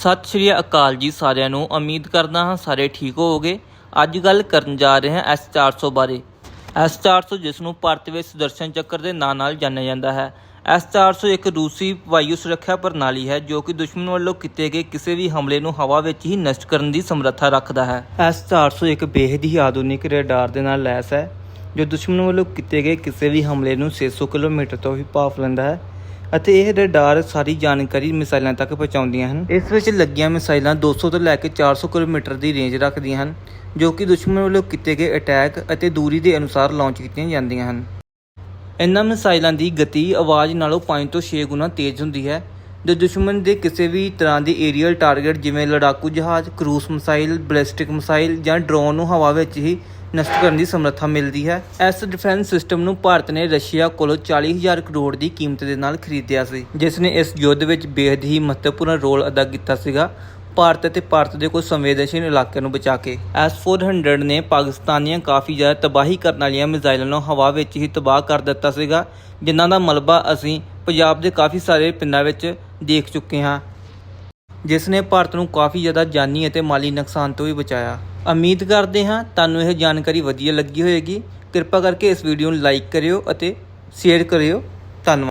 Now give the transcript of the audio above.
ਸਤਿ ਸ਼੍ਰੀ ਅਕਾਲ ਜੀ ਸਾਰਿਆਂ ਨੂੰ। ਉਮੀਦ ਕਰਦਾ ਹਾਂ ਸਾਰੇ ਠੀਕ ਹੋਵੋਗੇ। ਅੱਜ ਗੱਲ ਕਰਨ ਜਾ ਰਹੇ ਹਾਂ S400 ਬਾਰੇ। S400 ਜਿਸ ਨੂੰ ਭਾਰਤ ਵਿੱਚ ਸੁਦਰਸ਼ਨ ਚੱਕਰ ਦੇ ਨਾਂ ਨਾਲ ਜਾਣਿਆ ਜਾਂਦਾ ਹੈ। S400 ਇੱਕ ਰੂਸੀ ਵਾਯੂ ਸੁਰੱਖਿਆ ਪ੍ਰਣਾਲੀ ਹੈ ਜੋ ਕਿ ਦੁਸ਼ਮਣ ਵੱਲੋਂ ਕੀਤੇ ਗਏ ਕਿਸੇ ਵੀ ਹਮਲੇ ਨੂੰ ਹਵਾ ਵਿੱਚ ਹੀ ਨਸ਼ਟ ਕਰਨ ਦੀ ਸਮਰੱਥਾ ਰੱਖਦਾ ਹੈ। S400 ਇੱਕ ਬੇਹਦ ਹੀ ਆਧੁਨਿਕ ਰੇਡਾਰ ਦੇ ਨਾਲ ਲੈਸ ਹੈ, ਜੋ ਦੁਸ਼ਮਣ ਵੱਲੋਂ ਕੀਤੇ ਗਏ ਕਿਸੇ ਵੀ ਹਮਲੇ ਨੂੰ 600 ਕਿਲੋਮੀਟਰ ਤੋਂ ਵੀ ਭਾਫ ਲੈਂਦਾ ਹੈ। ਅਤੇ ਇਹ ਰਡਾਰ ਸਾਰੀ ਜਾਣਕਾਰੀ ਮਿਸਾਈਲਾਂ ਤੱਕ ਪਹੁੰਚਾਉਂਦੀਆਂ ਹਨ। ਇਸ ਵਿੱਚ ਲੱਗੀਆਂ ਮਿਸਾਈਲਾਂ 200 ਤੋਂ ਲੈ ਕੇ 400 ਕਿਲੋਮੀਟਰ ਦੀ ਰੇਂਜ ਰੱਖਦੀਆਂ ਹਨ, ਜੋ ਕਿ ਦੁਸ਼ਮਣ ਵੱਲੋਂ ਕੀਤੇ ਗਏ ਅਟੈਕ ਅਤੇ ਦੂਰੀ ਦੇ ਅਨੁਸਾਰ ਲਾਂਚ ਕੀਤੀਆਂ ਜਾਂਦੀਆਂ ਹਨ। ਇਹਨਾਂ ਮਿਸਾਈਲਾਂ ਦੀ ਗਤੀ, ਆਵਾਜ਼ ਨਾਲੋਂ 5 ਤੋਂ 6 ਗੁਣਾ ਤੇਜ਼ ਹੁੰਦੀ ਹੈ, ਜੋ ਦੁਸ਼ਮਣ ਦੇ ਕਿਸੇ ਵੀ ਤਰ੍ਹਾਂ ਦੀ ਏਰੀਅਲ ਟਾਰਗੇਟ ਜਿਵੇਂ ਲੜਾਕੂ ਜਹਾਜ਼, ਕਰੂਜ਼ ਮਿਸਾਈਲ, ਬੈਲਿਸਟਿਕ ਮਿਸਾਈਲ ਜਾਂ ਡਰੋਨ ਨੂੰ ਹਵਾ ਵਿੱਚ ਹੀ ਨਸ਼ਟ ਕਰਨ ਦੀ ਸਮਰੱਥਾ ਮਿਲਦੀ ਹੈ। ਇਸ ਡਿਫੈਂਸ ਸਿਸਟਮ ਨੂੰ ਭਾਰਤ ਨੇ ਰਸ਼ੀਆ ਕੋਲੋਂ 40000 ਕਰੋੜ ਦੀ ਕੀਮਤ ਦੇ ਨਾਲ ਖਰੀਦਿਆ ਸੀ, ਜਿਸ ਨੇ ਇਸ ਯੁੱਧ ਵਿੱਚ ਬੇहद ਹੀ ਮਹੱਤਵਪੂਰਨ ਰੋਲ ਅਦਾ ਕੀਤਾ ਸੀਗਾ। ਭਾਰਤ ਅਤੇ ਭਾਰਤ ਦੇ ਕੁਝ ਸੰਵੇਦਨਸ਼ੀਲ ਇਲਾਕਿਆਂ ਨੂੰ ਬਚਾ ਕੇ S400 ਨੇ ਪਾਕਿਸਤਾਨੀਆਂ ਕਾਫੀ ਜ਼ਿਆਦਾ ਤਬਾਹੀ ਕਰਨ ਵਾਲੀਆਂ ਮਿਜ਼ਾਈਲਾਂ ਨੂੰ ਹਵਾ ਵਿੱਚ ਹੀ ਤਬਾਹ ਕਰ ਦਿੱਤਾ ਸੀਗਾ, ਜਿਨ੍ਹਾਂ ਦਾ ਮਲਬਾ ਅਸੀਂ ਪੰਜਾਬ ਦੇ ਕਾਫੀ ਸਾਰੇ ਪਿੰਡਾਂ ਵਿੱਚ ਦੇਖ ਚੁੱਕੇ ਹਾਂ। ਜਿਸ ਨੇ ਭਾਰਤ ਨੂੰ ਕਾਫੀ ਜ਼ਿਆਦਾ ਜਾਨੀ ਅਤੇ ਮਾਲੀ ਨੁਕਸਾਨ ਤੋਂ ਵੀ ਬਚਾਇਆ। ਉਮੀਦ ਕਰਦੇ ਹਾਂ ਤੁਹਾਨੂੰ ਇਹ ਜਾਣਕਾਰੀ ਵਧੀਆ ਲੱਗੀ ਹੋਵੇਗੀ। ਕਿਰਪਾ ਕਰਕੇ ਇਸ ਵੀਡੀਓ ਨੂੰ ਲਾਈਕ ਕਰਿਓ ਅਤੇ ਸ਼ੇਅਰ ਕਰਿਓ। ਧੰਨਵਾਦ।